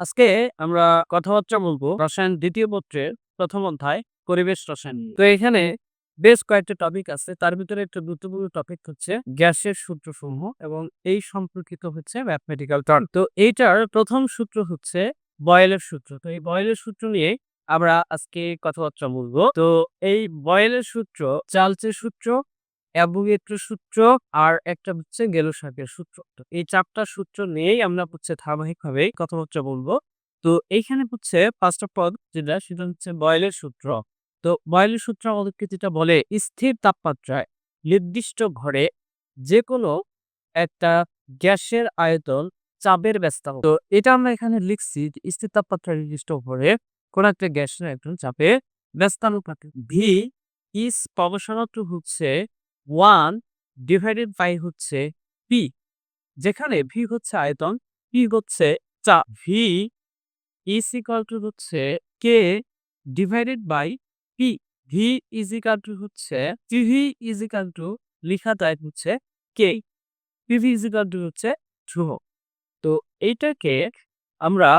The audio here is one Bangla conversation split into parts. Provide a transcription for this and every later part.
আজকে আমরা কথাবার্তা বলব রসায়ন দ্বিতীয় পত্রের প্রথম অধ্যায়, পরিবেশ রসায়ন তো এখানে বেশ কয়েকটা টপিক আছে, তার ভিতরে একটা গুরুত্বপূর্ণ টপিক হচ্ছে গ্যাসের সূত্রসমূহ এবং এই সম্পর্কিত হচ্ছে ম্যাথমেটিক্যাল টার্ম তো এইটার প্রথম সূত্র হচ্ছে বয়েলের সূত্র। তো এই বয়েলের সূত্র নিয়ে আমরা আজকে কথাবার্তা বলব। তো এই বয়েলের সূত্র চার্লসের সূত্র অ্যাভোগেট্রো সূত্র আর একটা হচ্ছে গেলোসাকের সূত্র। তো এই চারটা সূত্র নিয়েই আমরা হচ্ছে ধারাবাহিকভাবে কথাবার্তা বলব। তো এইখানে হচ্ছে ফার্স্ট অফ অল যেটা, সেটা হচ্ছে বয়েলের সূত্র। তো বয়েলের সূত্র আমাদেরকে যেটা বলে, স্থির তাপমাত্রায় নির্দিষ্ট ঘরে যে কোনো একটা গ্যাসের আয়তন চাপের ব্যস্তাঙ্ক তো এটা আমরা এখানে লিখছি যে স্থির তাপমাত্রা নির্দিষ্ট ঘরে কোন একটা গ্যাসের আয়তন চাপে ব্যস্তানুপাতে ভি ইস প্রবসানত হচ্ছে ওয়ান ডিভাইডেড বাই হচ্ছে পি। যেখানে ভি হচ্ছে আয়তন পি হচ্ছে চাপ ভি ইজ ইকাল টু হচ্ছে K divided by P V is equal to হচ্ছে পিভি ইজ ইকাল টু লিখা যায় হচ্ছে K PV is equal to হচ্ছে ধ্রুব। তো এইটাকে আমরা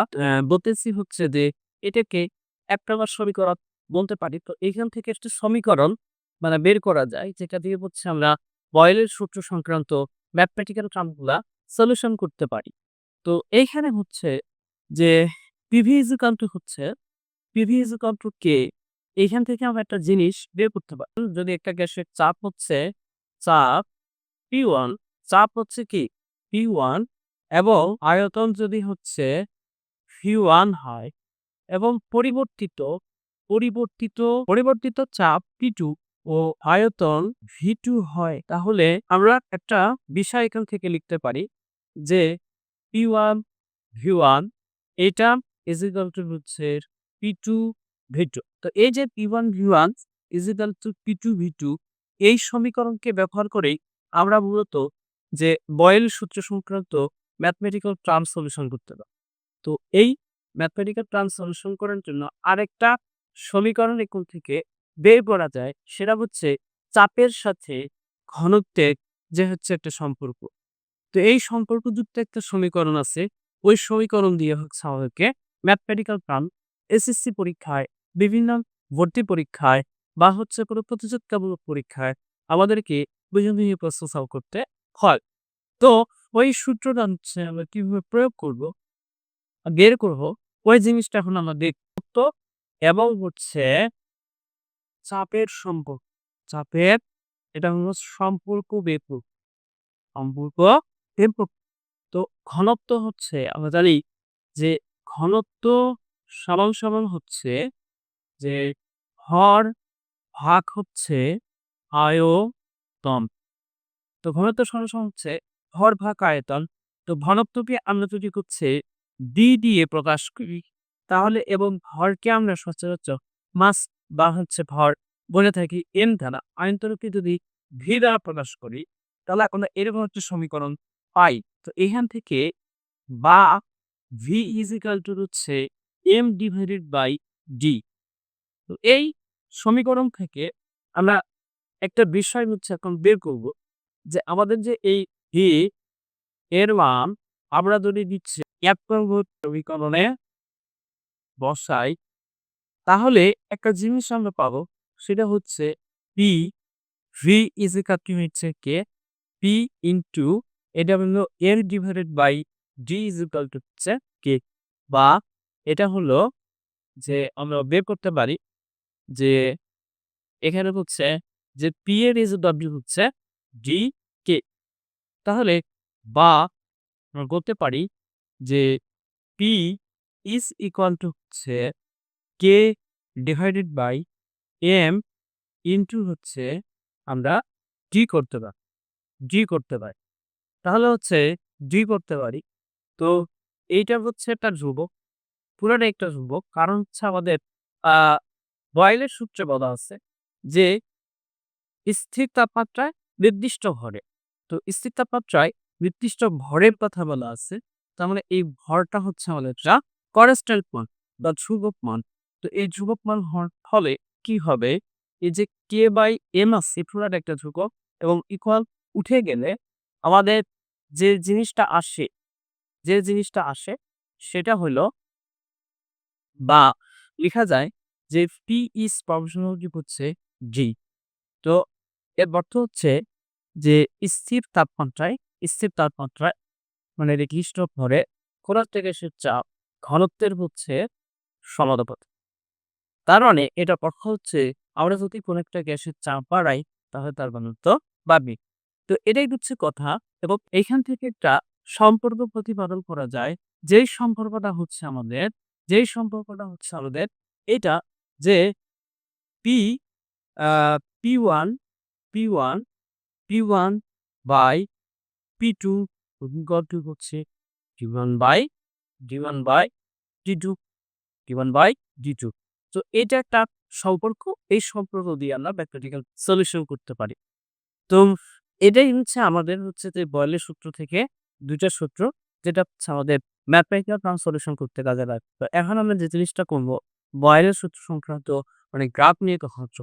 বলতেছি হচ্ছে যে এটাকে এক প্রকার সমীকরণ বলতে পারি। তো এখান থেকে একটা সমীকরণ মানে বের করা যায়। যেটা দিয়ে হচ্ছে আমরা বয়েলের সূত্র সংক্রান্ত ম্যাথমেটিক্যাল টার্মগুলা সলিউশন করতে পারি। তো এইখানে হচ্ছে যে পিভি ইজিকাল টু হচ্ছে PV is equal to K এইখান থেকে আমরা একটা জিনিস বের করতে পারি। যদি একটা গ্যাসের চাপ হচ্ছে, চাপ পি ওয়ান চাপ হচ্ছে কি? পি ওয়ান এবং আয়তন যদি হচ্ছে ভি ওয়ান হয় এবং পরিবর্তিত পরিবর্তিত পরিবর্তিত চাপ পি টু ও আয়তন ভি টু হয়, তাহলে আমরা একটা বিষয় এখান থেকে লিখতে পারি যে পি ওয়ান ভি ওয়ান এটা ইজিক্যাল টু হচ্ছে পি টু ভি টু তো এই যে P one V one is equal to P two V two এই সমীকরণকে ব্যবহার করেই আমরা মূলত যে বয়েল সূত্র সংক্রান্ত ম্যাথমেটিক্যাল টার্ম সলিউশন করতে পারি। তো এই ম্যাথমেটিক্যাল টার্ম সলিউশন করার জন্য আরেকটা সমীকরণ এখান থেকে বের করা যায়, সেটা হচ্ছে চাপের সাথে ঘনত্বের যে হচ্ছে একটা সম্পর্ক। তো এই সম্পর্কযুক্ত একটা সমীকরণ আছে। ওই সমীকরণ দিয়ে হচ্ছে আমাদেরকে ম্যাথমেটিক্যাল টার্ম এসএসসি পরীক্ষায়, বিভিন্ন ভর্তি পরীক্ষায় বা হচ্ছে কোনো প্রতিযোগিতামূলক পরীক্ষায় আমাদেরকে বিভিন্ন প্রশ্ন সলভ করতে হয়। তো ওই সূত্রটা হচ্ছে আমরা কীভাবে প্রয়োগ করব? বের করব। ওই জিনিসটা এখন আমরা দেখব। এবং হচ্ছে চাপের সম্পর্ক। চাপের, এটা হলো সম্পর্ক করব সম্পর্ক করব তো ঘনত্ব হচ্ছে, আমরা জানি যে ঘনত্ব সমান সমান হচ্ছে যে ভর ভাগ হচ্ছে আয়তন। তো ঘনত্ব সমান সমান হচ্ছে হর ভাগ আয়তন। তো ঘনত্বকে আমরা যদি হচ্ছে ডি দিয়ে প্রকাশ করি, তাহলে এবং ভরকে আমরা সচরাচর মাস বা হচ্ছে ভর বলে থাকি এম দ্বারা আয়তনকে যদি ভি দ্বারা প্রকাশ করি, তাহলে এখন এরকম একটা সমীকরণ পাই। তো এখান থেকে বা ভি ইজিক্যাল টু হচ্ছে এম ডিভাইডেড বাই ডি তো এই সমীকরণ থেকে আমরা একটা বিষয় হচ্ছে এখন বের করব যে আমাদের যে এই ভি এর মান আমরা যদি দিচ্ছি এক নম্বর সমীকরণে বসাই তাহলে একটা জিনিস আমরা পাবো, সেটা হচ্ছে P V is equal to হচ্ছে কে পি ইন্টু এটা হলো এর divided by D is equal to হচ্ছে কে বা এটা হলো যে আমরা বের করতে পারি যে এখানে হচ্ছে যে পি এর ইজ ডাব্লিউ হচ্ছে ডি কে তাহলে বা আমরা করতে পারি যে পি ইজ ইকুয়াল টু হচ্ছে K divided by M into হচ্ছে আমরা ডি করতে পারি ডি করতে পারি। তাহলে হচ্ছে ডি করতে পারি। তো এইটা হচ্ছে একটা ধ্রুবক, পুরোটা একটা ধ্রুবক। কারণ হচ্ছে আমাদের বয়েলের সূত্রে বলা আছে যে স্থির তাপমাত্রায় নির্দিষ্ট ভরে, তো স্থির তাপমাত্রায় নির্দিষ্ট ভরের কথা বলা আছে। তার মানে এই ভরটা হচ্ছে আমাদের যা কনস্ট্যান্ট মান বা ধ্রুবক মান। তো এই ধ্রুবক মান ফলে কি হবে? এই যে কে বাই এম আছে পুরাটা একটা ধ্রুবক, এবং ইকুয়াল উঠে গেলে আমাদের যে জিনিসটা আসে, যে জিনিসটা আসে, সেটা হলো বা লেখা যায় যে পি ইজ প্রপোর্শনাল হচ্ছে জি তো এর অর্থ হচ্ছে যে স্থির তাপমাত্রায় স্থির তাপমাত্রায় মানে নির্দিষ্ট ভরে কোন থেকে সে চাপ ঘনত্বের হচ্ছে সমানুপাত। তার মানে এটা পক্ষ হচ্ছে, আমরা যদি কোনো একটা গ্যাসের চাপ বাড়াই, তাহলে তার ঘনত্ব বাড়বে। তো এটাই হচ্ছে কথা এবং এইখান থেকে একটা সম্পর্ক প্রতিপাদন করা যায়। যেই সম্পর্কটা হচ্ছে আমাদের, যেই সম্পর্কটা হচ্ছে আমাদের, এটা যে P P one P one P one by P two two হচ্ছে D one by D one by D two D one by D two তো এটা একটা সম্পর্ক, এই সম্পর্ক দিয়ে আমরা ম্যাথমেটিক্যাল সলিউশন করতে পারি। তো এটাই হচ্ছে আমাদের হচ্ছে যে বয়লের সূত্র থেকে দুইটা সূত্র, যেটা হচ্ছে আমাদের ম্যাথমেটিক্যাল ট্রান্সসলিউশন করতে কাজে লাগে তো এখন আমরা যে জিনিসটা করব, বয়লের সূত্র সংক্রান্ত মানে গ্রাফ নিয়ে কথা